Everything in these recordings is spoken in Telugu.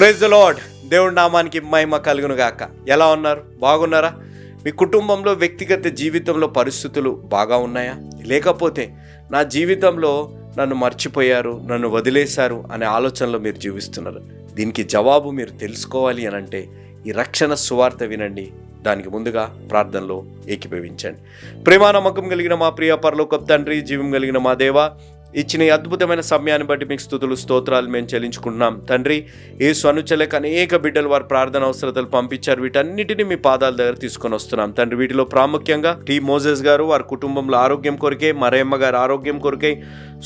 ప్రైజ్ ద లార్డ్ దేవుడి నామానికి మహిమ కలుగును గాక. ఎలా ఉన్నారు? బాగున్నారా? మీ కుటుంబంలో వ్యక్తిగత జీవితంలో పరిస్థితులు బాగా ఉన్నాయా? లేకపోతే నా జీవితంలో నన్ను మర్చిపోయారు నన్ను వదిలేశారు అనే ఆలోచనలో మీరు జీవిస్తున్నారు. దీనికి జవాబు మీరు తెలుసుకోవాలి అని అంటే ఈ రక్షణ సువార్త వినండి. దానికి ముందుగా ప్రార్థనలో ఏకీభవించండి. ప్రేమానమ్మకం కలిగిన మా ప్రియ పరలోక తండ్రి జీవం కలిగిన మా దేవ ఇచ్చిన అద్భుతమైన సమయాన్ని బట్టి మీకు స్థుతులు స్తోత్రాలు మేము చెల్లించుకుంటున్నాం. తండ్రి ఏ స్వనుచలకు అనేక బిడ్డలు వారి ప్రార్థన అవసరతలు పంపించారు. వీటన్నిటిని మీ పాదాల దగ్గర తీసుకొని వస్తున్నాం. తండ్రి వీటిలో ప్రాముఖ్యంగా టి మోజెస్ గారు వారి కుటుంబంలో ఆరోగ్యం కొరికే మరేమ్మ గారి ఆరోగ్యం కొరికే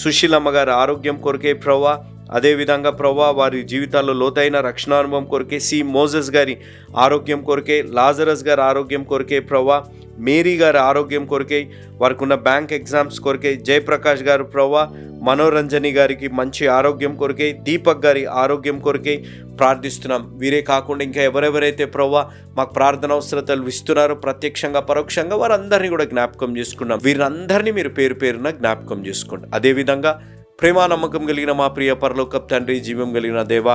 సుశీలమ్మ గారి ఆరోగ్యం కొరికే ప్రవా అదేవిధంగా ప్రవ్వా వారి జీవితాల్లో లోతైన రక్షణానుభవం కొరకే సి. మోజస్ గారి ఆరోగ్యం కొరకే లాజరస్ గారి ఆరోగ్యం కొరకే ప్రవ్వా మేరీ గారి ఆరోగ్యం కొరకే వారికి ఉన్న బ్యాంక్ ఎగ్జామ్స్ కొరకే జయప్రకాష్ గారు ప్రవ్వా మనోరంజని గారికి మంచి ఆరోగ్యం కొరకే దీపక్ గారి ఆరోగ్యం కొరకే ప్రార్థిస్తున్నాం. వీరే కాకుండా ఇంకా ఎవరెవరైతే ప్రవ్వా మాకు ప్రార్థన అవసరతలు ఇస్తున్నారో ప్రత్యక్షంగా పరోక్షంగా వారందరినీ కూడా జ్ఞాపకం చేసుకున్నాం వీరందరినీ మీరు పేరు పేరున జ్ఞాపకం చేసుకోండి. అదేవిధంగా ప్రేమ నమ్మకం కలిగిన మా ప్రియ పరలోకప్ తండ్రి జీవం కలిగిన దేవా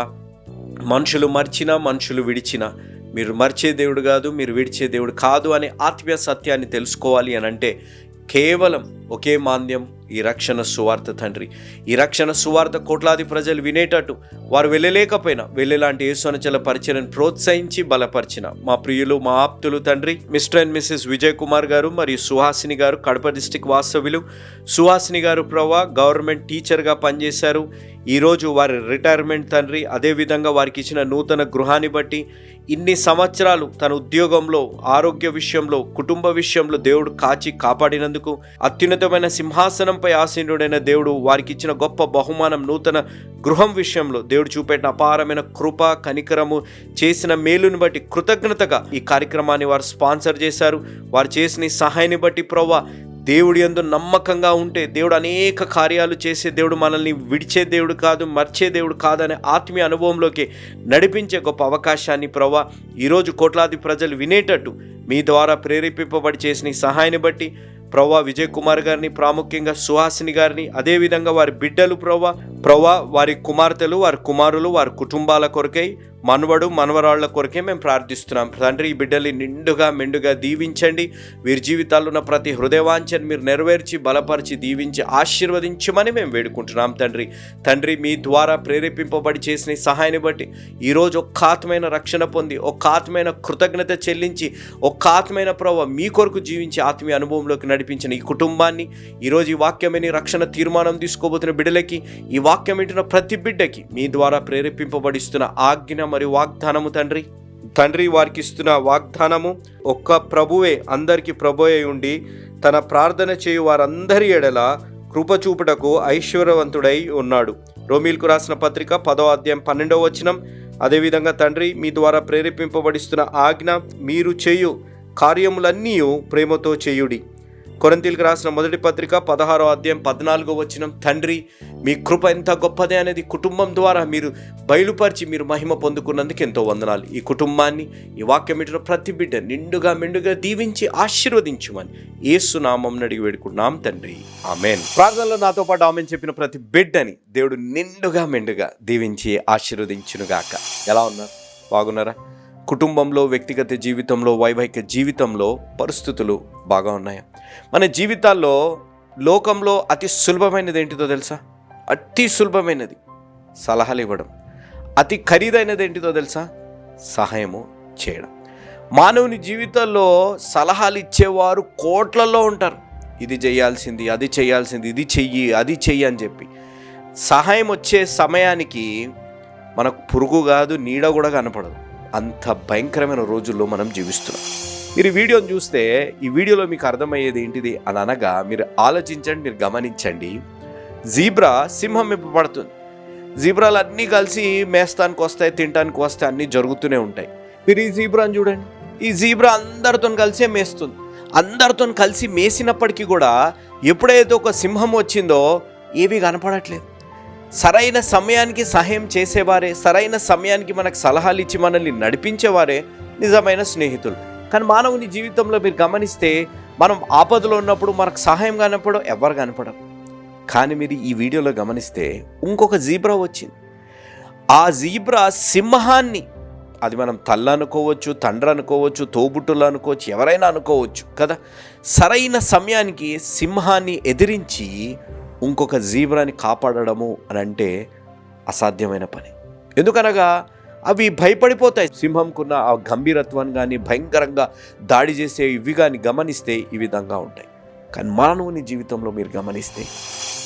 మనుషులు మర్చినా మనుషులు విడిచినా మీరు మర్చే దేవుడు కాదు మీరు విడిచే దేవుడు కాదు అనే ఆత్మీయ సత్యాన్ని తెలుసుకోవాలి అని అంటే కేవలం ఒకే మాంద్యం ఈ రక్షణ సువార్త తండ్రి. ఈ రక్షణ సువార్త కోట్లాది ప్రజలు వినేటట్టు. వారు వెళ్ళలేకపోయినా వెళ్ళేలాంటి యేసునచల పరిచయను ప్రోత్సహించి బలపరిచిన మా ప్రియులు మా ఆప్తులు తండ్రి Mr and Mrs Vijay Kumar garu మరియు సుహాసిని గారు కడప డిస్టిక్ వాస్తవ్యులు. సుహాసిని గారు ప్రవా గవర్నమెంట్ టీచర్గా పనిచేశారు. ఈరోజు వారి రిటైర్మెంట్ తండ్రి అదేవిధంగా వారికి ఇచ్చిన నూతన గృహాన్ని బట్టి ఇన్ని సంవత్సరాలు తన ఉద్యోగంలో ఆరోగ్య విషయంలో కుటుంబ విషయంలో దేవుడు కాచి కాపాడినందుకు అత్యున్నతమైన సింహాసనం సింహాసనంపై ఆసీనుడైన దేవుడు వారికి ఇచ్చిన గొప్ప బహుమానం నూతన గృహం విషయంలో దేవుడు చూపెట్టిన అపారమైన కృప కనికరము చేసిన మేలుని బట్టి కృతజ్ఞతగా ఈ కార్యక్రమాన్ని వారు స్పాన్సర్ చేశారు. వారు చేసిన సహాయాన్ని బట్టి ప్రవ్వా దేవుడి యందు నమ్మకంగా ఉంటే దేవుడు అనేక కార్యాలు చేసే దేవుడు మనల్ని విడిచే దేవుడు కాదు మర్చే దేవుడు కాదనే ఆత్మీయ అనుభవంలోకి నడిపించే గొప్ప అవకాశాన్ని ప్రవ్వా ఈరోజు కోట్లాది ప్రజలు వినేటట్టు మీ ద్వారా ప్రేరేపింపబడి చేసిన సహాయాన్ని బట్టి ప్రవ్వా విజయ్ కుమార్ గారిని ప్రాముఖ్యంగా సుహాసిని గారిని అదేవిధంగా వారి బిడ్డలు ప్రవ్వా. ప్రవ్వా వారి కుమార్తెలు వారి కుమారులు వారి కుటుంబాల కొరకై మనవడు మనవరాళ్ళ కొరకే మేము ప్రార్థిస్తున్నాం. తండ్రి ఈ బిడ్డల్ని నిండుగా మెండుగా దీవించండి. వీరి జీవితాల్లో ఉన్న ప్రతి హృదయవాంఛను మీరు నెరవేర్చి బలపరిచి దీవించి ఆశీర్వదించమని మేము వేడుకుంటున్నాం తండ్రి. తండ్రి మీ ద్వారా ప్రేరేపింపబడి చేసిన సహాయాన్ని బట్టి ఈరోజు ఒక్క ఆత్మైన రక్షణ పొంది ఒక్క ఆత్మైన కృతజ్ఞత చెల్లించి ఒక్క ఆత్మైన ప్రభావ మీ కొరకు జీవించి ఆత్మీయ అనుభవంలోకి నడిపించిన ఈ కుటుంబాన్ని ఈరోజు ఈ వాక్యమని రక్షణ తీర్మానం తీసుకోబోతున్న బిడ్డలకి ఈ వాక్యం వింటున్న ప్రతి బిడ్డకి మీ ద్వారా ప్రేరేపింపబడిస్తున్న ఆజ్ఞ మరియు వాగ్దానము తండ్రి? తండ్రి వారికి ఇస్తున్న వాగ్దానము ఒక్క ప్రభువే అందరికి ప్రభువే ఉండి తన ప్రార్థన చేయు వారందరి ఎడల కృపచూపుటకు ఐశ్వర్యవంతుడై ఉన్నాడు. రోమిల్కు రాసిన పత్రిక పదో అధ్యాయం పన్నెండవ వచనం. అదేవిధంగా తండ్రి మీ ద్వారా ప్రేరేపింపబడిస్తున్న ఆజ్ఞ మీరు చేయు కార్యములన్నీ ప్రేమతో చేయుడి. కొరంతీలకు రాసిన మొదటి పత్రిక పదహారో అధ్యాయం పద్నాలుగో వచ్చిన తండ్రి మీ కృప ఎంత గొప్పదే అనేది కుటుంబం ద్వారా మీరు బయలుపరిచి మీరు మహిమ పొందుకున్నందుకు ఎంతో వందనాలు. ఈ కుటుంబాన్ని ఈ వాక్యం ఇటున్న ప్రతి బిడ్డ నిండుగా మెండుగా దీవించి ఆశీర్వదించుమని ఏసునామం అడిగి వేడుకున్నాం తండ్రి. ఆమెన్. ప్రార్థనలో నాతో పాటు ఆమె చెప్పిన ప్రతి బిడ్డని దేవుడు నిండుగా మెండుగా దీవించి ఆశీర్వదించునుగాక. ఎలా ఉన్నారు? బాగున్నారా? కుటుంబంలో వ్యక్తిగత జీవితంలో వైవాహిక జీవితంలో పరిస్థితులు బాగా ఉన్నాయి? మన జీవితాల్లో లోకంలో అతి సులభమైనది ఏంటిదో తెలుసా? అతి సులభమైనది సలహాలు ఇవ్వడం. అతి ఖరీదైనది ఏంటిదో తెలుసా? సహాయము చేయడం. మానవుని జీవితంలో సలహాలు ఇచ్చేవారు కోట్లలో ఉంటారు. ఇది చేయాల్సింది అది చేయాల్సింది ఇది చెయ్యి అది చెయ్యి అని చెప్పి. సహాయం వచ్చే సమయానికి మనకు పురుగు కాదు నీడ కూడా కనపడదు. అంత భయంకరమైన రోజుల్లో మనం జీవిస్తున్నాం. మీరు వీడియోని చూస్తే ఈ వీడియోలో మీకు అర్థమయ్యేది ఏంటిది అని అనగా మీరు ఆలోచించండి మీరు గమనించండి. జీబ్రా సింహం మెప్పు పడుతుంది. జీబ్రాలు అన్నీ కలిసి మేస్తానికి వస్తాయి తినడానికి వస్తాయి అన్నీ జరుగుతూనే ఉంటాయి. మీరు ఈ జీబ్రాని చూడండి. ఈ జీబ్రా అందరితో కలిసే మేస్తుంది. అందరితో కలిసి మేసినప్పటికీ కూడా ఎప్పుడైతే ఒక సింహం వచ్చిందో ఏవి కనపడట్లేదు. సరైన సమయానికి సహాయం చేసేవారే సరైన సమయానికి మనకు సలహాలు ఇచ్చి మనల్ని నడిపించేవారే నిజమైన స్నేహితులు. కానీ మానవుని జీవితంలో మీరు గమనిస్తే మనం ఆపదలో ఉన్నప్పుడు మనకు సహాయం కానప్పుడు ఎవరు కనపడరు. కానీ మీరు ఈ వీడియోలో గమనిస్తే ఇంకొక జీబ్రా వచ్చింది. ఆ జీబ్రా సింహాన్ని అది మనం తల్ల అనుకోవచ్చు తండ్రి అనుకోవచ్చు తోబుట్టులు అనుకోవచ్చు ఎవరైనా అనుకోవచ్చు కదా సరైన సమయానికి సింహాన్ని ఎదిరించి ఇంకొక జీబ్రాని కాపాడడము అని అంటే అసాధ్యమైన పని. ఎందుకనగా అవి భయపడిపోతాయి. సింహంకున్న ఆ గంభీరత్వాన్ని కానీ భయంకరంగా దాడి చేసే ఇవి కానీ గమనిస్తే ఈ విధంగా ఉంటాయి. కానీ మానవుని జీవితంలో మీరు గమనిస్తే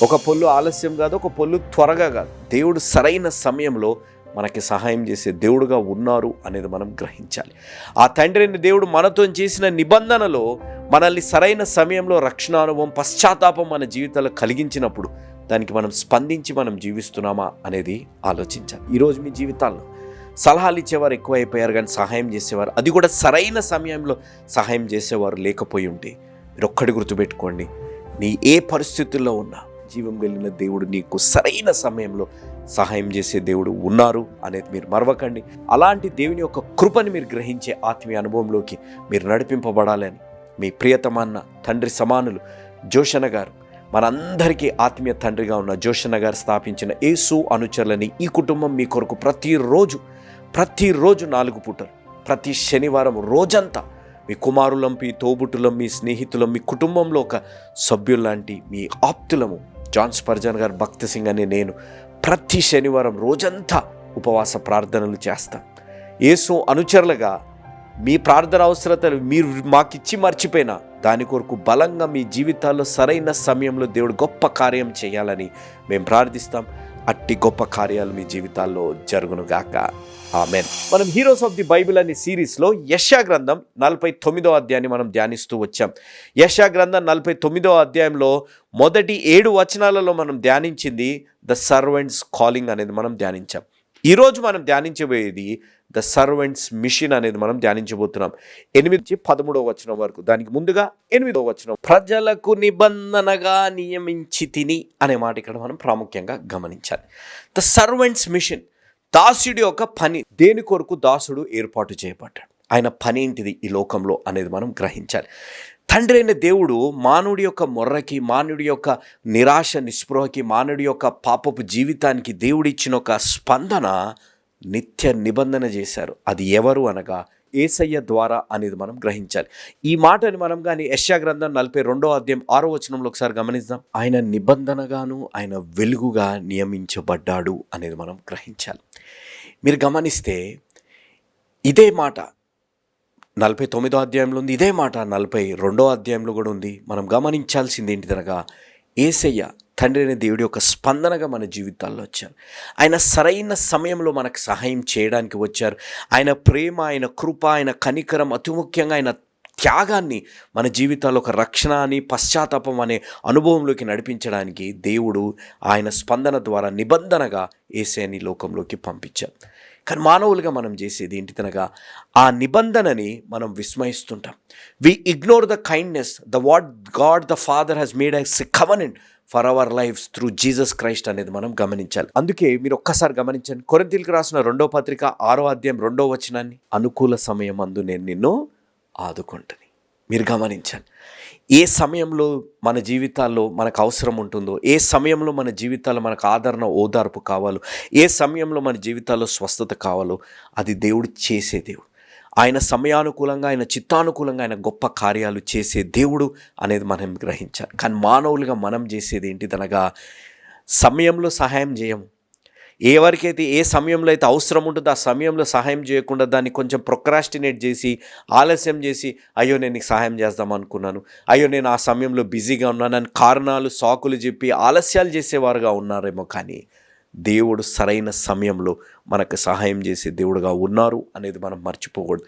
ఒక పొల్లు ఆలస్యం కాదు ఒక పొల్లు త్వరగా కాదు. దేవుడు సరైన సమయంలో మనకి సహాయం చేసే దేవుడుగా ఉన్నారు అనేది మనం గ్రహించాలి. ఆ తండ్రిని దేవుడు మనతో చేసిన నిబంధనలో మనల్ని సరైన సమయంలో రక్షణ అనుభవం పశ్చాత్తాపం మన జీవితాలు కలిగించినప్పుడు దానికి మనం స్పందించి మనం జీవిస్తున్నామా అనేది ఆలోచించాలి. ఈరోజు మీ జీవితాల్లో సలహాలు ఇచ్చేవారు ఎక్కువైపోయారు కానీ సహాయం చేసేవారు అది కూడా సరైన సమయంలో సహాయం చేసేవారు లేకపోయి ఉంటే మీరు ఒక్కటి గుర్తుపెట్టుకోండి నీ ఏ పరిస్థితుల్లో ఉన్నా జీవం కలిగిన దేవుడు నీకు సరైన సమయంలో సహాయం చేసే దేవుడు ఉన్నారు అనేది మీరు మరవకండి. అలాంటి దేవుని యొక్క కృపని మీరు గ్రహించే ఆత్మీయ అనుభవంలోకి మీరు నడిపింపబడాలని మీ ప్రియతమాన్న తండ్రి సమానులు జోషణ గారు మనందరికీ ఆత్మీయ తండ్రిగా ఉన్న జోషణ గారు స్థాపించిన యేసు అనుచరులని ఈ కుటుంబం మీ కొరకు ప్రతిరోజు ప్రతిరోజు నాలుగు పూటలు ప్రతి శనివారం రోజంతా మీ కుమారులం మీ తోబుట్టులం మీ స్నేహితులం మీ కుటుంబంలో ఒక సభ్యుల్లాంటి మీ ఆప్తులము జాన్ స్పర్జన్ గారు భక్త సింగ్ అనే నేను ప్రతి శనివారం రోజంతా ఉపవాస ప్రార్థనలు చేస్తాం. యేసు అనుచరులుగా మీ ప్రార్థన అవసరతలు మీరు మాకిచ్చి మర్చిపోయినా దాని కొరకు బలంగా మీ జీవితాల్లో సరైన సమయంలో దేవుడు గొప్ప కార్యం చేయాలని మేము ప్రార్థిస్తాం. అట్టి గొప్ప కార్యాలు మీ జీవితాల్లో జరుగునుగాక. ఆమెన్. మనం హీరోస్ ఆఫ్ ది బైబిల్ అనే సిరీస్లో యశా గ్రంథం నలభై తొమ్మిదో అధ్యాయాన్ని మనం ధ్యానిస్తూ వచ్చాం. యశా గ్రంథం నలభై తొమ్మిదో అధ్యాయంలో మొదటి ఏడు వచనాలలో మనం ధ్యానించింది ద సర్వెంట్స్ కాలింగ్ అనేది మనం ధ్యానించాం. ఈరోజు మనం ధ్యానించబోయేది ద సర్వెంట్స్ మిషన్ అనేది మనం ధ్యానించబోతున్నాం. ఎనిమిది నుంచి పదమూడవ వచనం వరకు. దానికి ముందుగా ఎనిమిదవ వచనం. ప్రజలకు నిబంధనగా నియమించి తిని అనే మాట ఇక్కడ మనం ప్రాముఖ్యంగా గమనించాలి. The servant's mission. దాసుడి యొక్క పని. దేని కొరకు దాసుడు ఏర్పాటు చేయబడ్డాడు? ఆయన పని ఏంటిది ఈ లోకంలో అనేది మనం గ్రహించాలి. తండ్రి అయిన దేవుడు మానవుడి యొక్క మొర్రకి మానవుడి యొక్క నిరాశ నిస్పృహకి మానవుడి యొక్క పాపపు జీవితానికి దేవుడిచ్చిన ఒక స్పందన నిత్య నిబంధన చేశారు. అది ఎవరు అనగా ఏసయ్య ద్వారా అనేది మనం గ్రహించాలి. ఈ మాటని మనం కానీ యశ్యా గ్రంథం నలభై రెండో అధ్యాయం ఆరో వచనంలో ఒకసారి గమనిద్దాం. ఆయన నిబంధనగాను ఆయన వెలుగుగా నియమించబడ్డాడు అనేది మనం గ్రహించాలి. మీరు గమనిస్తే ఇదే మాట నలభై తొమ్మిదో అధ్యాయంలో ఉంది. ఇదే మాట నలభై రెండో అధ్యాయంలో కూడా ఉంది. మనం గమనించాల్సింది ఏంటిదనగా ఏసయ్య తండ్రి అనే దేవుడి యొక్క స్పందనగా మన జీవితాల్లో వచ్చారు. ఆయన సరైన సమయంలో మనకు సహాయం చేయడానికి వచ్చారు. ఆయన ప్రేమ ఆయన కృప ఆయన కనికరం అతి ముఖ్యంగా ఆయన త్యాగాన్ని మన జీవితాల్లో ఒక రక్షణ అని పశ్చాత్తాపం అనే అనుభవంలోకి నడిపించడానికి దేవుడు ఆయన స్పందన ద్వారా నిబంధనగా ఏసేని లోకంలోకి పంపించారు. కానీ మానవులుగా మనం చేసేది ఏంటిదనగా ఆ నిబంధనని మనం విస్మయిస్తుంటాం. We ignore the kindness the what God the Father has made us covenant for our life through Jesus Christ అనేది మనం గమనించాలి. అందుకే మీరు ఒక్కసారి గమనించండి. కొరింతీలకు రాసిన రెండో పత్రిక ఆరో అధ్యాయం రెండో వచనాన్ని అనుకూల సమయం అందు నేను నిన్ను ఆదుకుంటుంది మీరు గమనించాలి ఏ సమయంలో మన జీవితాల్లో మనకు అవసరం ఉంటుందో ఏ సమయంలో మన జీవితాల్లో మనకు ఆదరణ ఓదార్పు కావాలో ఏ సమయంలో మన జీవితాల్లో స్వస్థత కావాలో అది దేవుడు చేసే దేవుడు. ఆయన సమయానుకూలంగా ఆయన చిత్తానుకూలంగా ఆయన గొప్ప కార్యాలు చేసే దేవుడు అనేది మనం గ్రహించాలి. కానీ మానవులుగా మనం చేసేది ఏంటిదనగా సమయంలో సహాయం చేయము. ఎవరికైతే ఏ సమయంలో అయితే అవసరం ఉంటుందో ఆ సమయంలో సహాయం చేయకుండా దాన్ని కొంచెం ప్రొక్రాస్టినేట్ చేసి ఆలస్యం చేసి అయ్యో నేను నీకు సహాయం చేద్దాం అనుకున్నాను. అయ్యో నేను ఆ సమయంలో బిజీగా ఉన్నాను అని కారణాలు సాకులు చెప్పి ఆలస్యాలు చేసేవారుగా ఉన్నారేమో కానీ దేవుడు సరైన సమయంలో మనకు సహాయం చేసే దేవుడుగా ఉన్నారు అనేది మనం మర్చిపోకూడదు.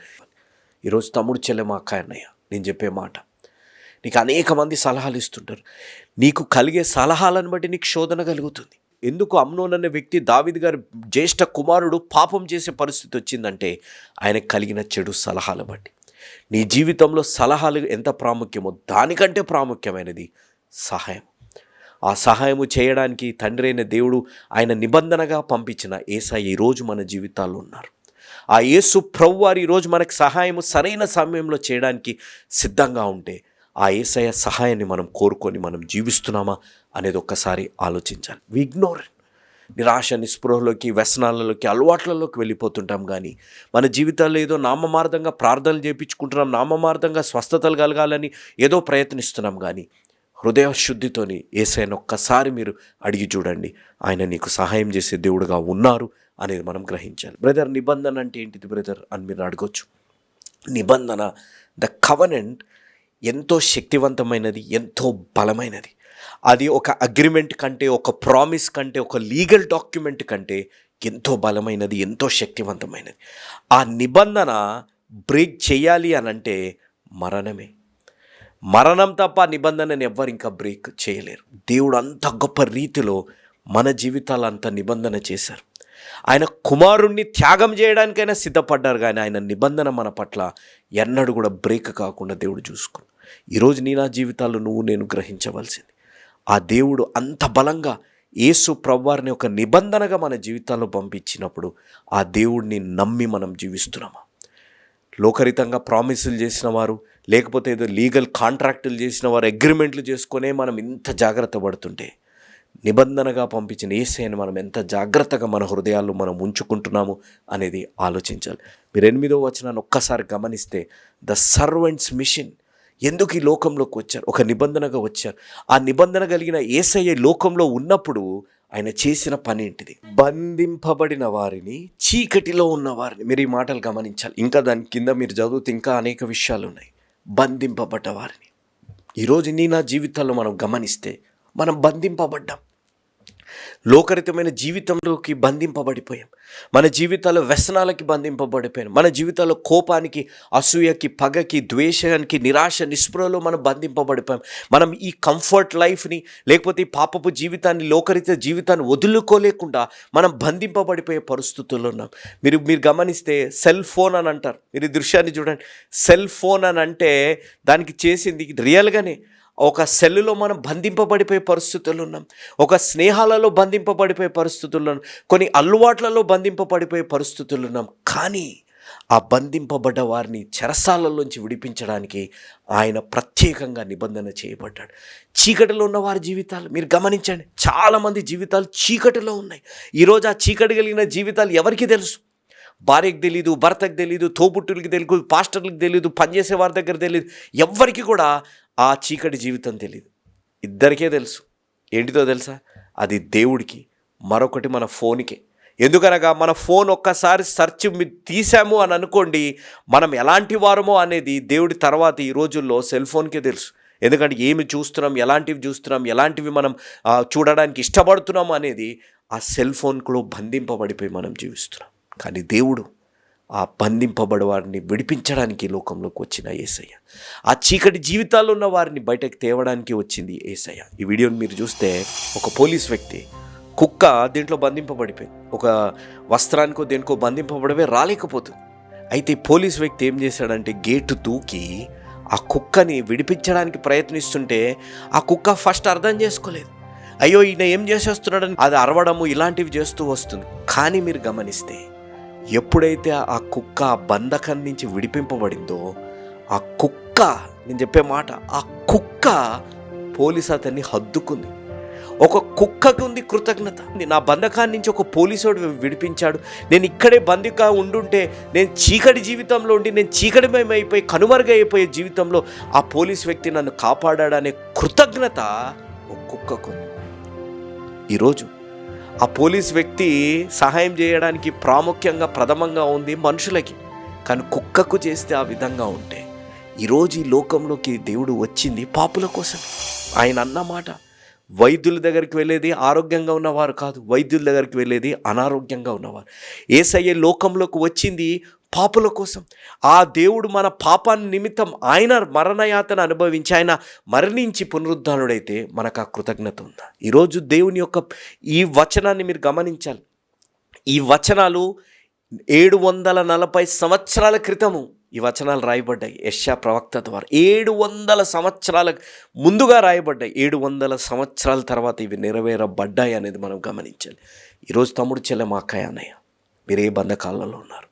ఈరోజు తమ్ముడు చెల్లెమ అక్క అన్నయ్య నేను చెప్పే మాట. నీకు అనేక మంది సలహాలు ఇస్తుంటారు. నీకు కలిగే సలహాలను బట్టి నీకు శోధన కలుగుతుంది. ఎందుకు అమ్నోన్ అనే వ్యక్తి దావిద్ గారి జ్యేష్ఠ కుమారుడు పాపం చేసే పరిస్థితి వచ్చిందంటే ఆయనకు కలిగిన చెడు సలహాలు బట్టి. నీ జీవితంలో సలహాలు ఎంత ప్రాముఖ్యమో దానికంటే ప్రాముఖ్యమైనది సహాయం. ఆ సహాయము చేయడానికి తండ్రి అయిన దేవుడు ఆయన నిబంధనగా పంపించిన ఏసా ఈరోజు మన జీవితాల్లో ఉన్నారు. ఆ యేసు ప్రభు వారు ఈరోజు మనకు సహాయము సరైన సమయంలో చేయడానికి సిద్ధంగా ఉంటే ఆ ఏసయ సహాయాన్ని మనం కోరుకొని మనం జీవిస్తున్నామా? అనేది ఒక్కసారి ఆలోచించాలి. విగ్నోర్ నిరాశ నిస్పృహలోకి వ్యసనాలలోకి అలవాట్లలోకి వెళ్ళిపోతుంటాం కానీ మన జీవితాల్లో ఏదో నామమార్దంగా ప్రార్థనలు చేయించుకుంటున్నాం నామమార్దంగా స్వస్థతలు కలగాలని ఏదో ప్రయత్నిస్తున్నాం కానీ హృదయ శుద్ధితోని ఏసైన ఒక్కసారి మీరు అడిగి చూడండి. ఆయన నీకు సహాయం చేసే దేవుడుగా ఉన్నారు అనేది మనం గ్రహించాలి. బ్రదర్ నిబంధన అంటే ఏంటిది బ్రదర్ అని మీరు అడగొచ్చు. నిబంధన ద కవనెంట్ ఎంతో శక్తివంతమైనది ఎంతో బలమైనది. అది ఒక అగ్రిమెంట్ కంటే ఒక ప్రామిస్ కంటే ఒక లీగల్ డాక్యుమెంట్ కంటే ఎంతో బలమైనది ఎంతో శక్తివంతమైనది. ఆ నిబంధన బ్రేక్ చేయాలి అని అంటే మరణమే. మరణం తప్ప ఆ నిబంధనని ఎవ్వరు ఇంకా బ్రేక్ చేయలేరు. దేవుడు అంత గొప్ప రీతిలో మన జీవితాలు అంత నిబంధన చేశారు. ఆయన కుమారుణ్ణి త్యాగం చేయడానికైనా సిద్ధపడ్డారు కానీ ఆయన నిబంధన మన పట్ల ఎన్నడూ కూడా బ్రేక్ కాకుండా దేవుడు చూసుకుని ఈరోజు నీ నా జీవితాల్లో నువ్వు నేను గ్రహించవలసింది. ఆ దేవుడు అంత బలంగా యేసు ప్రభువారిని ఒక నిబంధనగా మన జీవితాల్లో పంపించినప్పుడు ఆ దేవుడిని నమ్మి మనం జీవిస్తున్నామా? లోకరితంగా ప్రామిసులు చేసిన వారు లేకపోతే ఏదో లీగల్ కాంట్రాక్టులు చేసిన వారు అగ్రిమెంట్లు చేసుకునే మనం ఇంత జాగ్రత్త పడుతుంటే నిబంధనగా పంపించిన ఏసైని మనం ఎంత జాగ్రత్తగా మన హృదయాల్లో మనం ఉంచుకుంటున్నాము అనేది ఆలోచించాలి. మీరు ఎనిమిదో వచనాన్ని ఒక్కసారి గమనిస్తే ద సర్వెంట్స్ మిషన్ ఎందుకు ఈ లోకంలోకి వచ్చారు? ఒక నిబంధనగా వచ్చారు. ఆ నిబంధన కలిగిన ఏసయ్య లోకంలో ఉన్నప్పుడు ఆయన చేసిన పని ఏంటిది? బంధింపబడిన వారిని చీకటిలో ఉన్న వారిని. మీరు ఈ మాటలు గమనించాలి. ఇంకా దాని కింద మీరు చదువుతూ ఇంకా అనేక విషయాలు ఉన్నాయి. బంధింపబడ్డ వారిని. ఈరోజు నీ నా జీవితాల్లో మనం గమనిస్తే మనం బంధింపబడ్డాం. లోకరితమైన జీవితంలోకి బంధింపబడిపోయాం. మన జీవితాల్లో వ్యసనాలకి బంధింపబడిపోయాం. మన జీవితాల్లో కోపానికి అసూయకి పగకి ద్వేషానికి నిరాశ నిస్పృహలో మనం బంధింపబడిపోయాం. మనం ఈ కంఫర్ట్ లైఫ్ని లేకపోతే ఈ పాపపు జీవితాన్ని లోకరిత జీవితాన్ని వదులుకోలేకుండా మనం బంధింపబడిపోయే పరిస్థితుల్లో ఉన్నాం. మీరు మీరు గమనిస్తే సెల్ ఫోన్ అని అంటారు. మీరు దృశ్యాన్ని చూడండి. సెల్ ఫోన్ అని అంటే దానికి చేసింది రియల్గానే ఒక సెల్లులో మనం బంధింపబడిపోయే పరిస్థితులు ఉన్నాం. ఒక స్నేహాలలో బంధింపబడిపోయే పరిస్థితుల్లో ఉన్నాం. కొన్ని అలవాట్లలో బంధింపబడిపోయే పరిస్థితులు ఉన్నాం. కానీ ఆ బంధింపబడ్డ వారిని చెరసాలలోంచి విడిపించడానికి ఆయన ప్రత్యేకంగా నిబంధన చేయబడ్డాడు. చీకటిలో ఉన్న వారి జీవితాలు మీరు గమనించండి. చాలామంది జీవితాలు చీకటిలో ఉన్నాయి. ఈరోజు ఆ చీకటి కలిగిన జీవితాలు ఎవరికి తెలుసు? భార్యకు తెలీదు భర్తకు తెలీదు తోబుట్టులకి తెలియదు పాస్టర్లకు తెలియదు పనిచేసే వారి దగ్గర తెలియదు ఎవ్వరికి కూడా ఆ చీకటి జీవితం తెలియదు ఇద్దరికే తెలుసు. ఏంటిదో తెలుసా? అది దేవుడికి మరొకటి మన ఫోన్కే. ఎందుకనగా మన ఫోన్ ఒక్కసారి సెర్చ్ తీసాము అని అనుకోండి మనం ఎలాంటి వారమో అనేది దేవుడి తర్వాత ఈ రోజుల్లో సెల్ ఫోన్కే తెలుసు. ఎందుకంటే ఏమి చూస్తున్నాం ఎలాంటివి చూస్తున్నాం ఎలాంటివి మనం చూడడానికి ఇష్టపడుతున్నాం అనేది ఆ సెల్ ఫోన్లో బంధింపబడిపోయి మనం జీవిస్తున్నాం. కానీ దేవుడు ఆ బంధింపబడి వారిని విడిపించడానికి లోకంలోకి వచ్చిన ఏసయ్య. ఆ చీకటి జీవితాల్లో ఉన్న వారిని బయటకు తేవడానికి వచ్చింది ఏసయ్య. ఈ వీడియోని మీరు చూస్తే ఒక పోలీస్ వ్యక్తి కుక్క దీంట్లో బంధింపబడిపోయింది. ఒక వస్త్రానికో దేనికో బంధింపబడవే రాలేకపోతుంది. అయితే పోలీస్ వ్యక్తి ఏం చేశాడంటే గేటు దూకి ఆ కుక్కని విడిపించడానికి ప్రయత్నిస్తుంటే ఆ కుక్క ఫస్ట్ అర్థం చేసుకోలేదు. అయ్యో ఈయన ఏం చేసేస్తున్నాడని అది అరవడము ఇలాంటివి చేస్తూ వస్తుంది. కానీ మీరు గమనిస్తే ఎప్పుడైతే ఆ కుక్క ఆ బంధకం నుంచి విడిపింపబడిందో ఆ కుక్క నేను చెప్పే మాట ఆ కుక్క పోలీస్ అతన్ని హద్దుకుంది. ఒక కుక్కకు ఉంది కృతజ్ఞత. నా బంధకాన్ని నుంచి ఒక పోలీసుడు విడిపించాడు. నేను ఇక్కడే బందిగా ఉండుంటే నేను చీకటి జీవితంలో ఉండి నేను చీకటిమయమైపోయి కనుమరుగైపోయే జీవితంలో ఆ పోలీస్ వ్యక్తి నన్ను కాపాడాడనే కృతజ్ఞత ఒక కుక్కకు ఈరోజు ఆ పోలీస్ వ్యక్తి సహాయం చేయడానికి ప్రాముఖ్యంగా ప్రథమంగా ఉంది మనుషులకి. కానీ కుక్కకు చేస్తే ఆ విధంగా ఉంటే ఈరోజు ఈ లోకంలోకి దేవుడు వచ్చింది పాపుల కోసం. ఆయన అన్నమాట వైద్యుల దగ్గరికి వెళ్ళేది ఆరోగ్యంగా ఉన్నవారు కాదు. వైద్యుల దగ్గరికి వెళ్ళేది అనారోగ్యంగా ఉన్నవారు. ఏసయ్య లోకంలోకి వచ్చింది పాపుల కోసం. ఆ దేవుడు మన పాపాన్ని నిమిత్తం ఆయన మరణయాతన అనుభవించి ఆయన మరణించి పునరుద్ధానుడైతే మనకు ఆ కృతజ్ఞత ఉందా? ఈరోజు దేవుని యొక్క ఈ వచనాన్ని మీరు గమనించాలి. ఈ వచనాలు ఏడు వందల నలభై సంవత్సరాల క్రితము ఈ వచనాలు రాయబడ్డాయి. యశా ప్రవక్త ద్వారా. ఏడు వందల సంవత్సరాల ముందుగా రాయబడ్డాయి. ఏడు వందల సంవత్సరాల తర్వాత ఇవి నెరవేరబడ్డాయి అనేది మనం గమనించాలి. ఈరోజు తమ్ముడు చెల్లె మా అక్కయ్య అన్నయ్య మీరు ఏ బంధకాలలో ఉన్నారు?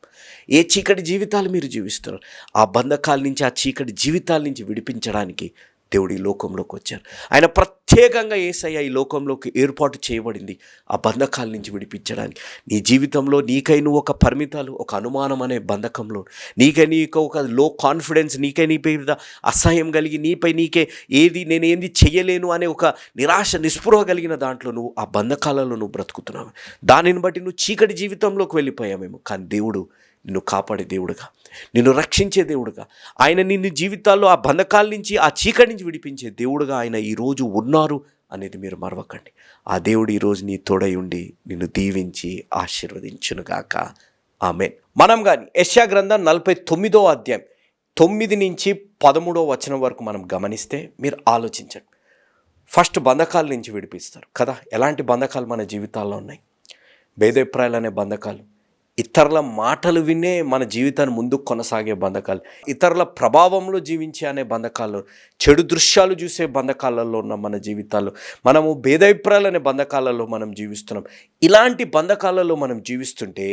ఏ చీకటి జీవితాలు మీరు జీవిస్తున్నారు? ఆ బంధకాల నుంచి ఆ చీకటి జీవితాల నుంచి విడిపించడానికి దేవుడు ఈ లోకంలోకి వచ్చారు ఆయన ప్రత్యేకంగా ఏసయ్య ఈ లోకంలోకి ఏర్పాటు చేయబడింది ఆ బంధకాల నుంచి విడిపించడానికి. నీ జీవితంలో నీకై నువ్వు ఒక పరిమితాలు ఒక అనుమానం అనే బంధకంలో నీకై నీకు ఒక లో కాన్ఫిడెన్స్ నీకై నీ మీద అసహ్యం కలిగి నీపై నీకే ఏది నేను ఏంది చెయ్యలేను అనే ఒక నిరాశ నిస్పృహ కలిగిన దాంట్లో నువ్వు ఆ బంధకాలలో నువ్వు బ్రతుకుతున్నావు. దానిని బట్టి నువ్వు చీకటి జీవితంలోకి వెళ్ళిపోయామేమో కానీ దేవుడు నిన్ను కాపాడే దేవుడుగా నిన్ను రక్షించే దేవుడుగా ఆయన నిన్ను జీవితాల్లో ఆ బంధకాల నుంచి ఆ చీకటి నుంచి విడిపించే దేవుడుగా ఆయన ఈరోజు ఉన్నారు అనేది మీరు మరవకండి. ఆ దేవుడు ఈరోజు నీ తోడై ఉండి నిన్ను దీవించి ఆశీర్వదించునుగాక. ఆమె మనం కానీ యశ్యా గ్రంథం నలభై తొమ్మిదో అధ్యాయం తొమ్మిది నుంచి పదమూడో వచనం వరకు మనం గమనిస్తే మీరు ఆలోచించండి. ఫస్ట్ బంధకాల నుంచి విడిపిస్తారు కదా. ఎలాంటి బంధకాలు మన జీవితాల్లో ఉన్నాయి? భేదాభిప్రాయాలు అనే బంధకాలు ఇతరుల మాటలు వినే మన జీవితాన్ని ముందుకు కొనసాగే బంధకాలు ఇతరుల ప్రభావంలో జీవించే అనే బంధకాలు చెడు దృశ్యాలు చూసే బంధకాలలో ఉన్న మన జీవితాల్లో మనము భేదాభిప్రాయాలు అనే బంధకాలలో మనం జీవిస్తున్నాం. ఇలాంటి బంధకాలలో మనం జీవిస్తుంటే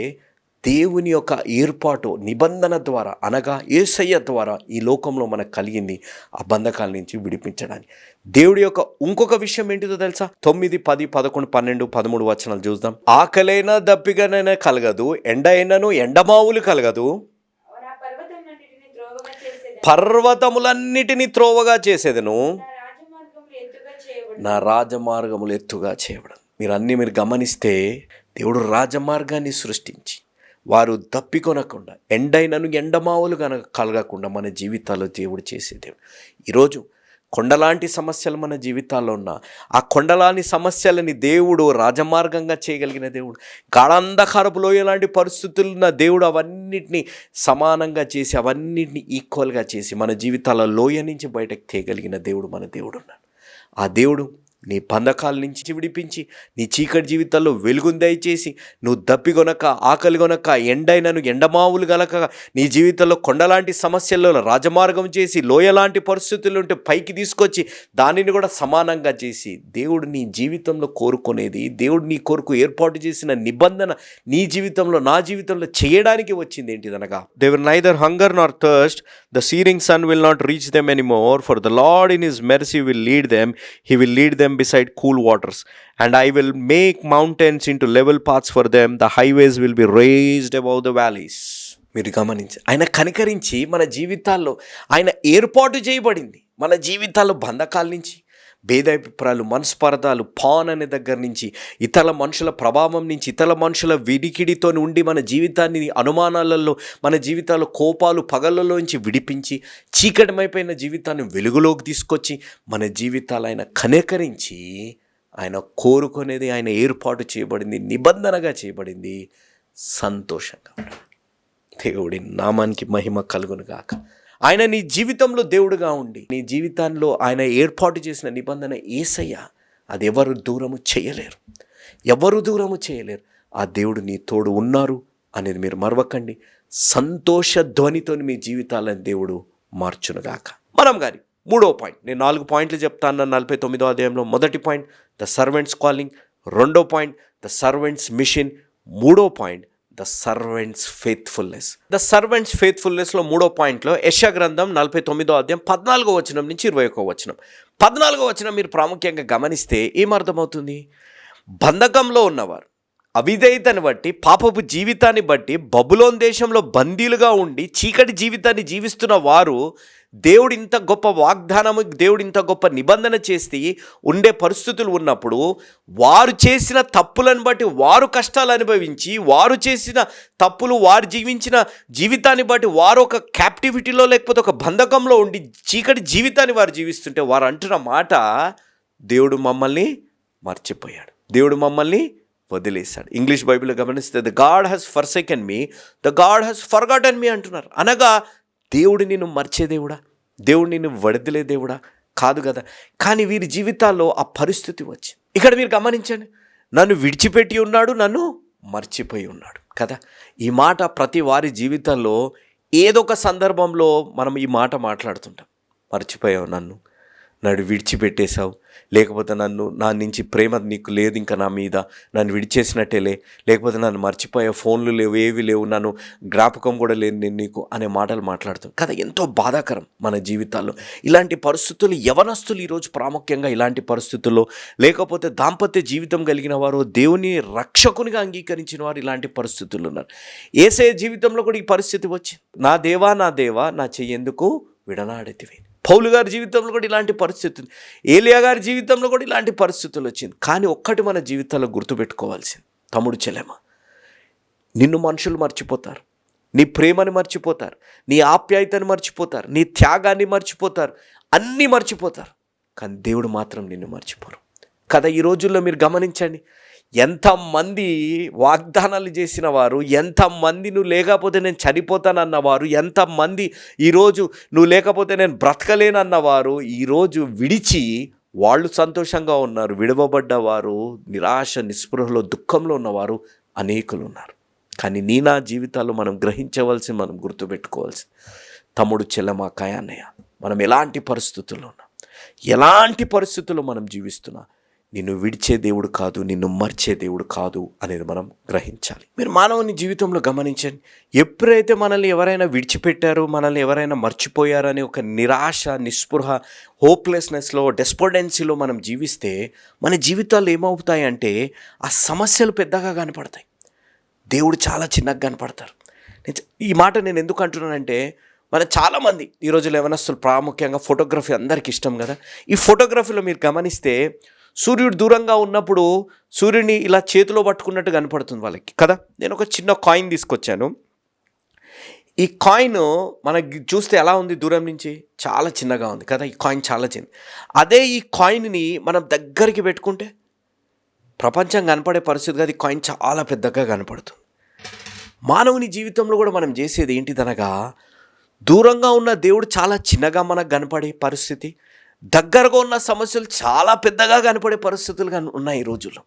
దేవుని యొక్క ఏర్పాటు నిబంధన ద్వారా అనగా ఏసయ్య ద్వారా ఈ లోకంలో మనకు కలిగింది ఆ బంధకాల నుంచి విడిపించడానికి. దేవుడి యొక్క ఇంకొక విషయం ఏంటిదో తెలుసా? తొమ్మిది పది పదకొండు పన్నెండు పదమూడు వచనాలు చూద్దాం. ఆకలైనా దప్పికనైనా కలగదు ఎండ అయినను ఎండమావులు కలగదు. పర్వతములన్నిటినీ త్రోవగా చేసేదను. నా రాజమార్గములు ఎత్తుగా చేయబడను. మీరు అన్నీ మీరు గమనిస్తే దేవుడు రాజమార్గాన్ని సృష్టించి వారు తప్పికొనకుండా ఎండైనను ఎండమావులు కనుక కలగకుండా మన జీవితాల్లో దేవుడు చేసే దేవుడు. ఈరోజు కొండలాంటి సమస్యలు మన జీవితాల్లో ఉన్న ఆ కొండలాని సమస్యలని దేవుడు రాజమార్గంగా చేయగలిగిన దేవుడు గాఢంధకారపు లోయలాంటి పరిస్థితులు ఉన్న దేవుడు అవన్నిటిని సమానంగా చేసి అవన్నిటిని ఈక్వల్గా చేసి మన జీవితాల లోయ నుంచి బయటకు తీయగలిగిన దేవుడు మన దేవుడు ఉన్నాడు. ఆ దేవుడు నీ బంధకాల నుంచి విడిపించి నీ చీకటి జీవితాల్లో వెలుగుని దయచేసి నువ్వు దప్పిగొనక ఆకలి కొనక ఎండైనను ఎండమావులు గలక నీ జీవితంలో కొండలాంటి సమస్యల్లో రాజమార్గం చేసి లోయలాంటి పరిస్థితులు ఉంటే పైకి తీసుకొచ్చి దానిని కూడా సమానంగా చేసి దేవుడు నీ జీవితంలో కోరుకునేది దేవుడు నీ కోరుకు ఏర్పాటు చేసిన నిబంధన నీ జీవితంలో నా జీవితంలో చేయడానికి వచ్చింది ఏంటిదనగా they'll neither hunger nor thirst the searing sun will not reach them any more for the Lord in his mercy will lead them he will lead them beside cool waters and I I make make mountains into level paths for them. The highways will be raised above the valleys మీరు గమనించి ఆయన కనికరించి మన జీవితాల్లో ఆయన ఏర్పాటు చేయబడింది. మన జీవితాల్లో బంధకాల నుంచి భేదాభిప్రాయాలు మనస్పర్ధాలు పాన్ అనే దగ్గర నుంచి ఇతర మనుషుల ప్రభావం నుంచి ఇతర మనుషుల విడికిడితో ఉండి మన జీవితాన్ని అనుమానాలలో మన జీవితాల కోపాలు పగలలోంచి విడిపించి చీకటమైపోయిన జీవితాన్ని వెలుగులోకి తీసుకొచ్చి మన జీవితాలు ఆయన కనికరించి ఆయన కోరుకునేది ఆయన ఏర్పాటు చేయబడింది నిబంధనగా చేయబడింది సంతోషంగా. దేవుడి నామానికి మహిమ కలుగును గాక ఆయన నీ జీవితంలో దేవుడుగా ఉండి నీ జీవితాల్లో ఆయన ఏర్పాటు చేసిన నిబంధన ఏసయ్య అది ఎవరు దూరము చేయలేరు. ఎవరు దూరము చేయలేరు. ఆ దేవుడు నీ తోడు ఉన్నారు అనేది మీరు మరవకండి. సంతోష ధ్వనితో మీ జీవితాలను దేవుడు మార్చునుగాక మనం గారి మూడో పాయింట్. నేను నాలుగు పాయింట్లు చెప్తాను నలభై తొమ్మిదో అధ్యాయంలో మొదటి పాయింట్ ద సర్వెంట్స్ కాలింగ్. రెండో పాయింట్ ద సర్వెంట్స్ మిషన్. మూడో point the servant's faithfulness. The servants ఫెయిత్ఫుల్నెస్లో మూడో పాయింట్లో యశ గ్రంథం నలభై తొమ్మిదో అధ్యాయం పద్నాలుగో వచనం నుంచి ఇరవై ఒక్కో వచనం. పద్నాలుగో వచనం మీరు ప్రాముఖ్యంగా గమనిస్తే ఏమర్థమవుతుంది? బంధకంలో ఉన్నవారు. అవిధేయతను బట్టి పాపపు జీవితాన్ని బట్టి బబులోన్ దేశంలో బందీలుగా ఉండి చీకటి జీవితాన్ని జీవిస్తున్న వారు దేవుడు ఇంత గొప్ప వాగ్దానము దేవుడు ఇంత గొప్ప నిబంధన చేసి ఉండే పరిస్థితులు ఉన్నప్పుడు వారు చేసిన తప్పులను బట్టి వారు కష్టాలు అనుభవించి వారు చేసిన తప్పులు వారు జీవించిన జీవితాన్ని బట్టి వారు ఒక క్యాప్టివిటీలో లేకపోతే ఒక బంధకంలో ఉండి చీకటి జీవితాన్ని వారు జీవిస్తుంటే వారు అంటున్న మాట దేవుడు మమ్మల్ని మర్చిపోయాడు. దేవుడు మమ్మల్ని వదిలేశాడు. ఇంగ్లీష్ బైబిల్ గమనిస్తే the God has forsaken me the God has forgotten me అంటున్నారు. అనగా దేవుడు నిన్ను మర్చే దేవుడా? దేవుడు నిన్ను వడదిలే దేవుడా? కాదు కదా. కానీ వీరి జీవితాల్లో ఆ పరిస్థితి వచ్చింది. ఇక్కడ మీరు గమనించండి. నన్ను విడిచిపెట్టి ఉన్నాడు నన్ను మర్చిపోయి ఉన్నాడు కదా. ఈ మాట ప్రతి వారి జీవితంలో ఏదో ఒక సందర్భంలో మనం ఈ మాట మాట్లాడుతుంటాం. మర్చిపోయావు నన్ను నన్ను విడిచిపెట్టేశావు. లేకపోతే నన్ను నా నుంచి ప్రేమ నీకు లేదు ఇంకా నా మీద. నన్ను విడిచేసినట్టేలే. లేకపోతే నన్ను మర్చిపోయే ఫోన్లు లేవు ఏవి లేవు నన్ను జ్ఞాపకం కూడా లేదు నేను నీకు అనే మాటలు మాట్లాడుతాం కదా ఎంతో బాధాకరం మన జీవితాల్లో. ఇలాంటి పరిస్థితులు యవనస్తులు ఈరోజు ప్రాముఖ్యంగా ఇలాంటి పరిస్థితుల్లో. లేకపోతే దాంపత్య జీవితం కలిగిన వారు దేవుని రక్షకునిగా అంగీకరించిన వారు ఇలాంటి పరిస్థితులు ఉన్నారు. ఏసే జీవితంలో కూడా ఈ పరిస్థితి వచ్చింది. నా దేవా నా దేవా నా చెయ్యేందుకు విడనాడితివి పౌలు గారి జీవితంలో కూడా ఇలాంటి పరిస్థితులు ఏలియా గారి జీవితంలో కూడా ఇలాంటి పరిస్థితులు వచ్చింది. కానీ ఒక్కటి మన జీవితాల్లో గుర్తుపెట్టుకోవాల్సింది తమ్ముడు చెల్లెమ నిన్ను మనుషులు మర్చిపోతారు నీ ప్రేమని మర్చిపోతారు నీ ఆప్యాయతని మర్చిపోతారు నీ త్యాగాన్ని మర్చిపోతారు అన్నీ మర్చిపోతారు. కానీ దేవుడు మాత్రం నిన్ను మర్చిపోరు. కదా ఈ రోజుల్లో మీరు గమనించండి ఎంతమంది వాగ్దానాలు చేసిన వారు ఎంతమంది నువ్వు లేకపోతే నేను చనిపోతానన్నవారు ఎంతమంది ఈరోజు నువ్వు లేకపోతే నేను బ్రతకలేనన్నవారు ఈరోజు విడిచి వాళ్ళు సంతోషంగా ఉన్నారు విడవబడ్డవారు నిరాశ నిస్పృహలో దుఃఖంలో ఉన్నవారు అనేకులు ఉన్నారు కానీ నీ నా జీవితాల్లో మనం గ్రహించవలసి మనం గుర్తుపెట్టుకోవాల్సి తమ్ముడు చెల్లెమా కాయన్నయ్య మనం ఎలాంటి పరిస్థితుల్లో ఉన్నాం? ఎలాంటి పరిస్థితుల్లో మనం జీవిస్తున్నాం? నిన్ను విడిచే దేవుడు కాదు నిన్ను మర్చే దేవుడు కాదు అనేది మనం గ్రహించాలి. మీరు మానవుని జీవితంలో గమనించండి. ఎప్పుడైతే మనల్ని ఎవరైనా విడిచిపెట్టారో మనల్ని ఎవరైనా మర్చిపోయారని ఒక నిరాశ నిస్పృహ హోప్లెస్నెస్లో డెస్పోడెన్సీలో మనం జీవిస్తే మన జీవితాలు ఏమవుతాయంటే ఆ సమస్యలు పెద్దగా కనపడతాయి. దేవుడు చాలా చిన్నగా కనపడతారు. ఈ మాట నేను ఎందుకు అంటున్నానంటే మన చాలామంది ఈ రోజుల్లో యవనస్తులు ప్రాముఖ్యంగా ఫోటోగ్రఫీ అందరికి ఇష్టం కదా. ఈ ఫోటోగ్రఫీలో మీరు గమనిస్తే సూర్యుడు దూరంగా ఉన్నప్పుడు సూర్యుడిని ఇలా చేతిలో పట్టుకున్నట్టు కనపడుతుంది వాళ్ళకి. కదా? నేను ఒక చిన్న కాయిన్ తీసుకొచ్చాను. ఈ కాయిన్ మనకి చూస్తే ఎలా ఉంది దూరం నుంచి? చాలా చిన్నగా ఉంది కదా? ఈ కాయిన్ చాలా చిన్న అదే ఈ కాయిన్ని మనం దగ్గరికి పెట్టుకుంటే ప్రపంచం కనపడే పరిస్థితి కాదు? ఈ కాయిన్ చాలా పెద్దగా కనపడుతుంది. మానవుని జీవితంలో కూడా మనం చేసేది ఏంటిదనగా దూరంగా ఉన్న దేవుడు చాలా చిన్నగా మనకు కనపడే పరిస్థితి దగ్గరగా ఉన్న సమస్యలు చాలా పెద్దగా కనపడే పరిస్థితులు కన్- ఉన్నాయి ఈ రోజుల్లో.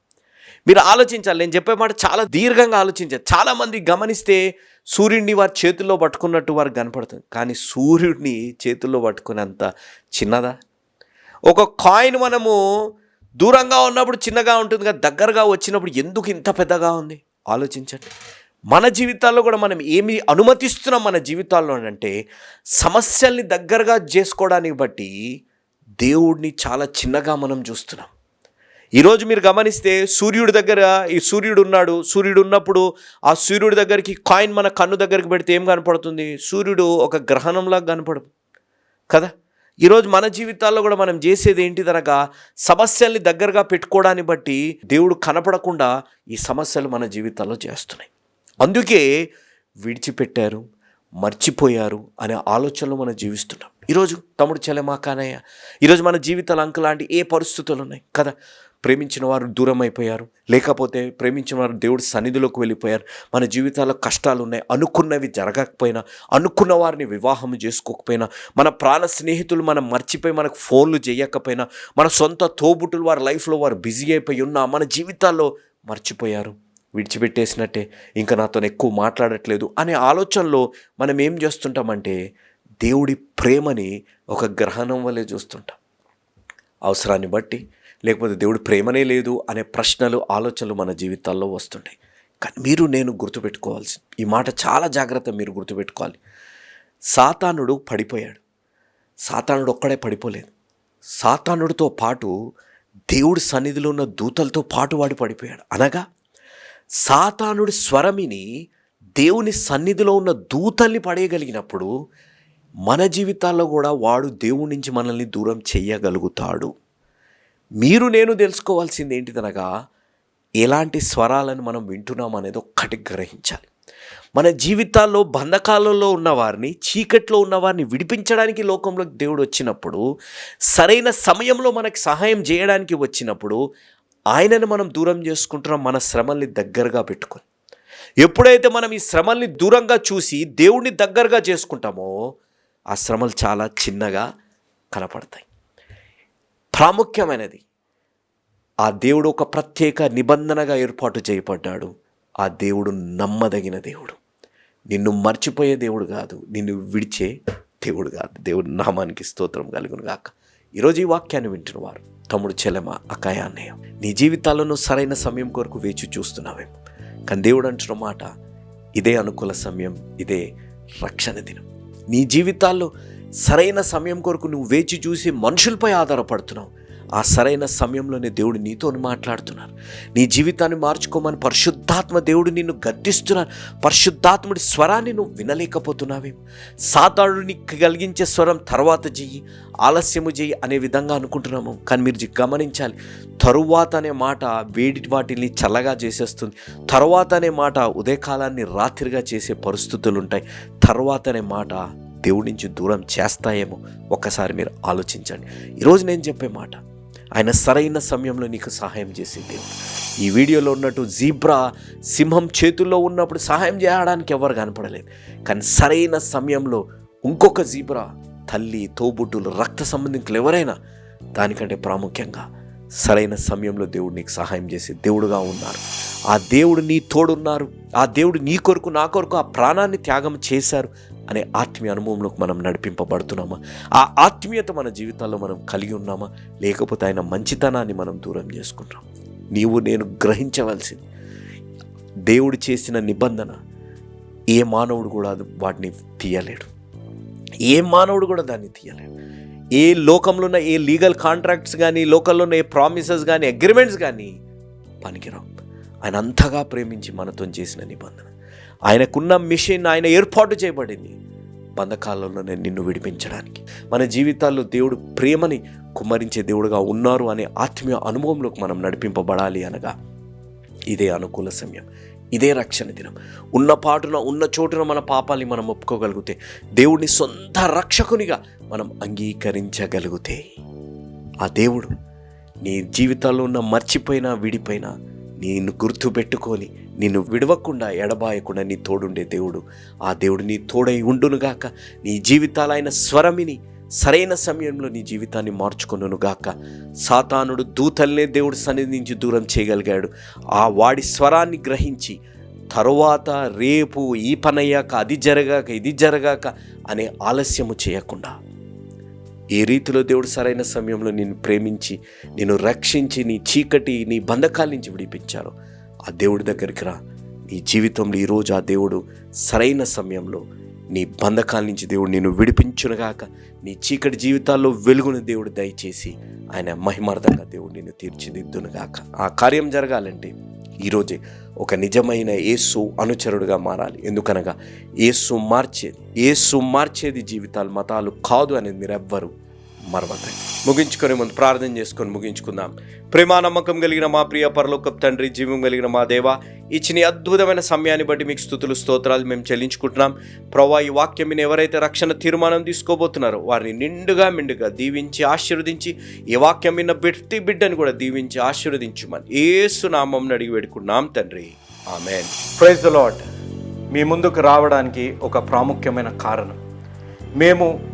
మీరు ఆలోచించాలి నేను చెప్పే మాట చాలా దీర్ఘంగా ఆలోచించాలి చాలామంది గమనిస్తే సూర్యుడిని వారి చేతుల్లో పట్టుకున్నట్టు వారికి కనపడుతుంది కానీ సూర్యుడిని చేతుల్లో పట్టుకునేంత చిన్నదా? ఒక కాయిన్ మనము దూరంగా ఉన్నప్పుడు చిన్నగా ఉంటుంది కదా దగ్గరగా వచ్చినప్పుడు ఎందుకు ఇంత పెద్దగా ఉంది? ఆలోచించండి. మన జీవితాల్లో కూడా మనం ఏమి అనుమతిస్తున్నాం మన జీవితాల్లో అంటే సమస్యల్ని దగ్గరగా చేసుకోవడానికి బట్టి దేవుడిని చాలా చిన్నగా మనం చూస్తున్నాం. ఈరోజు మీరు గమనిస్తే సూర్యుడి దగ్గర ఈ సూర్యుడు ఉన్నాడు. సూర్యుడు ఉన్నప్పుడు ఆ సూర్యుడి దగ్గరికి కాయిన్ మన కన్ను దగ్గరికి పెడితే ఏం కనపడుతుంది? సూర్యుడు ఒక గ్రహణంలాగా కనపడదు. కదా? ఈరోజు మన జీవితాల్లో కూడా మనం చేసేది ఏంటిదనగా సమస్యల్ని దగ్గరగా పెట్టుకోవడాన్ని బట్టి దేవుడు కనపడకుండా ఈ సమస్యలు మన జీవితాల్లో చేస్తున్నాయి. అందుకే విడిచిపెట్టారు. మర్చిపోయారు అనే ఆలోచనలు మనం జీవిస్తున్నాం. ఈరోజు తమ్ముడు చెలమా కానయ్య ఈరోజు మన జీవితాలు అంకలాంటి ఏ పరిస్థితులు ఉన్నాయి? కదా ప్రేమించిన వారు దూరం అయిపోయారు లేకపోతే ప్రేమించిన వారు దేవుడి సన్నిధిలోకి వెళ్ళిపోయారు. మన జీవితాల్లో కష్టాలు ఉన్నాయి అనుకున్నవి జరగకపోయినా అనుకున్న వారిని వివాహం చేసుకోకపోయినా మన ప్రాణ స్నేహితులు మనం మర్చిపోయి మనకు ఫోన్లు చేయకపోయినా మన సొంత తోబుట్టులు వారి లైఫ్లో వారు బిజీ అయిపోయి ఉన్నా మన జీవితాల్లో మర్చిపోయారు. విడిచిపెట్టేసినట్టే ఇంకా నాతో ఎక్కువ మాట్లాడట్లేదు అనే ఆలోచనలో మనం ఏం చేస్తుంటామంటే దేవుడి ప్రేమని ఒక గ్రహణం వల్లే చూస్తుంటాం. అవసరాన్ని బట్టి లేకపోతే దేవుడి ప్రేమనే లేదు అనే ప్రశ్నలు ఆలోచనలు మన జీవితాల్లో వస్తుంటాయి. కానీ మీరు నేను గుర్తుపెట్టుకోవాల్సి ఈ మాట చాలా జాగ్రత్త మీరు గుర్తుపెట్టుకోవాలి. సాతానుడు పడిపోయాడు. సాతానుడు ఒక్కడే పడిపోలేదు. సాతానుడితో పాటు దేవుడి సన్నిధిలో ఉన్న దూతలతో పాటు వాడు పడిపోయాడు. అనగా సాతానుడి స్వరమిని దేవుని సన్నిధిలో ఉన్న దూతల్ని పడేయగలిగినప్పుడు మన జీవితాల్లో కూడా వాడు దేవుడి నుంచి మనల్ని దూరం చేయగలుగుతాడు. మీరు నేను తెలుసుకోవాల్సింది ఏంటిదనగా ఎలాంటి స్వరాలను మనం వింటున్నాం అనేది ఒక్కటి గ్రహించాలి. మన జీవితాల్లో బంధకాలలో ఉన్నవారిని చీకట్లో ఉన్నవారిని విడిపించడానికి లోకంలో దేవుడు వచ్చినప్పుడు సరైన సమయంలో మనకు సహాయం చేయడానికి వచ్చినప్పుడు ఆయనను మనం దూరం చేసుకుంటున్నాం మన శ్రమల్ని దగ్గరగా పెట్టుకొని. ఎప్పుడైతే మనం ఈ శ్రమల్ని దూరంగా చూసి దేవుణ్ణి దగ్గరగా చేసుకుంటామో ఆ శ్రమలు చాలా చిన్నగా కనపడతాయి. ప్రాముఖ్యమైనది ఆ దేవుడు ఒక ప్రత్యేక నిబంధనగా ఏర్పాటు చేయబడ్డాడు. ఆ దేవుడు నమ్మదగిన దేవుడు. నిన్ను మర్చిపోయే దేవుడు కాదు నిన్ను విడిచే దేవుడు కాదు. దేవుడు నామానికి స్తోత్రం కలుగును గాక ఈరోజు ఈ వాక్యాన్ని వింటున్నవారు తమ్ముడు చెలమ అకాయ అన్నయ్య నీ జీవితాలను సరైన సమయం కొరకు వేచి చూస్తున్నావేమో కానీ దేవుడు అంటున్న మాట ఇదే అనుకూల సమయం ఇదే రక్షణ దినం. నీ జీవితాల్లో సరైన సమయం కొరకు నువ్వు వేచి చూసి మనుషులపై ఆధారపడుతున్నావు. ఆ సరైన సమయంలోనే దేవుడు నీతో మాట్లాడుతున్నారు. నీ జీవితాన్ని మార్చుకోమని పరిశుద్ధాత్మ దేవుడు నిన్ను గద్దిస్తున్నారు. పరిశుద్ధాత్ముడి స్వరాన్ని నువ్వు వినలేకపోతున్నావేమో సాతాడు కలిగించే స్వరం తర్వాత చెయ్యి ఆలస్యము చెయ్యి అనే విధంగా అనుకుంటున్నాము. కానీ మీరు గమనించాలి తరువాత అనే మాట వేడి వాటిని చల్లగా చేసేస్తుంది. తరువాత అనే మాట ఉదయకాలాన్ని రాత్రిగా చేసే పరిస్థితులు ఉంటాయి. తర్వాత అనే మాట దేవుడి నుంచి దూరం చేస్తాయేమో. ఒక్కసారి మీరు ఆలోచించండి. ఈరోజు నేను చెప్పే మాట ఆయన సరైన సమయంలో నీకు సహాయం చేసింది. ఈ వీడియోలో ఉన్నట్టు జీబ్రా సింహం చేతుల్లో ఉన్నప్పుడు సహాయం చేయడానికి ఎవరు కనపడలేదు. కానీ సరైన సమయంలో ఇంకొక జీబ్రా తల్లి తోబుట్టులు రక్త సంబంధికులు ఎవరైనా దానికంటే ప్రాముఖ్యంగా సరైన సమయంలో దేవుడు నీకు సహాయం చేసే దేవుడుగా ఉన్నారు. ఆ దేవుడు నీ తోడున్నారు. ఆ దేవుడు నీ కొరకు నా కొరకు ఆ ప్రాణాన్ని త్యాగం చేశారు. అనే ఆత్మీయ అనుభవంలోకి మనం నడిపింపబడుతున్నామా? ఆ ఆత్మీయత మన జీవితాల్లో మనం కలిగి ఉన్నామా? లేకపోతే ఆయన మంచితనాన్ని మనం దూరం చేసుకుంటాం నీవు నేను గ్రహించవలసింది. దేవుడు చేసిన నిబంధన ఏ మానవుడు కూడా అది వాటిని తీయలేడు. ఏ మానవుడు కూడా దాన్ని తీయలేడు. ఏ లోకంలో ఉన్న ఏ లీగల్ కాంట్రాక్ట్స్ కానీ లోకల్లో ఉన్న ఏ ప్రామిసెస్ కానీ అగ్రిమెంట్స్ కానీ పనికిరావు. ఆయన అంతగా ప్రేమించి మనతో చేసిన నిబంధన. ఆయనకున్న మిషన్ ఆయన ఏర్పాటు చేయబడింది. బంధకాలంలోనే నిన్ను విడిపించడానికి. మన జీవితాల్లో దేవుడు ప్రేమని కుమ్మరించే దేవుడుగా ఉన్నారు అనే ఆత్మీయ అనుభవంలోకి మనం నడిపింపబడాలి అనగా ఇదే అనుకూల సమయం. ఇదే రక్షణ దినం. ఉన్న పాటున ఉన్న చోటున మన పాపాల్ని మనం ఒప్పుకోగలిగితే దేవుడిని సొంత రక్షకునిగా మనం అంగీకరించగలిగితే ఆ దేవుడు నీ జీవితాల్లో ఉన్న మర్చిపోయినా విడిపోయినా నేను గుర్తుపెట్టుకొని నిన్ను విడవకుండా ఎడబాయకుండా నీ తోడుండే దేవుడు. ఆ దేవుడు నీ తోడై ఉండునుగాక. నీ జీవితాలు ఆయన స్వరమిని సరైన సమయంలో నీ జీవితాన్ని మార్చుకొనుగాక సాతానుడు దూతల్నే దేవుడు సన్నిధి నుంచి దూరం చేయగలిగాడు. ఆ వాడి స్వరాన్ని గ్రహించి తరువాత రేపు ఈ పనయ్యాక అది జరగాక ఇది జరగాక అనే ఆలస్యము చేయకుండా. ఏ రీతిలో దేవుడు సరైన సమయంలో నిన్ను ప్రేమించి నిన్ను రక్షించి నీ చీకటి నీ బంధకాల నుంచి విడిపించారో ఆ దేవుడి దగ్గరికి రా. నీ జీవితంలో ఈరోజు ఆ దేవుడు సరైన సమయంలో నీ బంధకాల నుంచి దేవుడు నేను విడిపించునుగాక నీ చీకటి జీవితాల్లో వెలుగును దేవుడు దయచేసి ఆయన మహిమార్థంగా దేవుడు నేను తీర్చిదిద్దునుగాక ఆ కార్యం జరగాలంటే ఈరోజే ఒక నిజమైన యేసు అనుచరుడుగా మారాలి. ఎందుకనగా యేసు మార్చేది యేసు మార్చేది జీవితాలు మతాలు కాదు అనేది మీరు ఎవ్వరు మరవద్దు. ముగించుకొని ముందు ప్రార్థన చేసుకొని ముగించుకుందాం. ప్రేమా నమ్మకం కలిగిన మా ప్రియ పరలోకప్ తండ్రి జీవం కలిగిన మా దేవ ఇచ్చిన అద్భుతమైన సమయాన్ని బట్టి మీకు స్థుతులు స్తోత్రాలు మేము చెల్లించుకుంటున్నాం. ప్రవా ఈ వాక్యం ఎవరైతే రక్షణ తీర్మానం తీసుకోబోతున్నారో వారిని నిండుగా మిండుగా దీవించి ఆశీర్వదించి ఈ వాక్యం విన్న ప్రతి బిడ్డను కూడా దీవించి ఆశీర్వదించుమని ఏసు నామం అడిగి పెట్టుకున్నాం తండ్రి. ఆమెన్. ప్రైజ్ ద లాడ్ మీ ముందుకు రావడానికి ఒక ప్రాముఖ్యమైన కారణం. మేము